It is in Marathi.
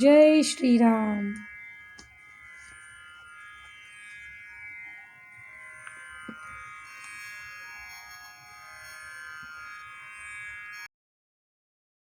जय श्री राम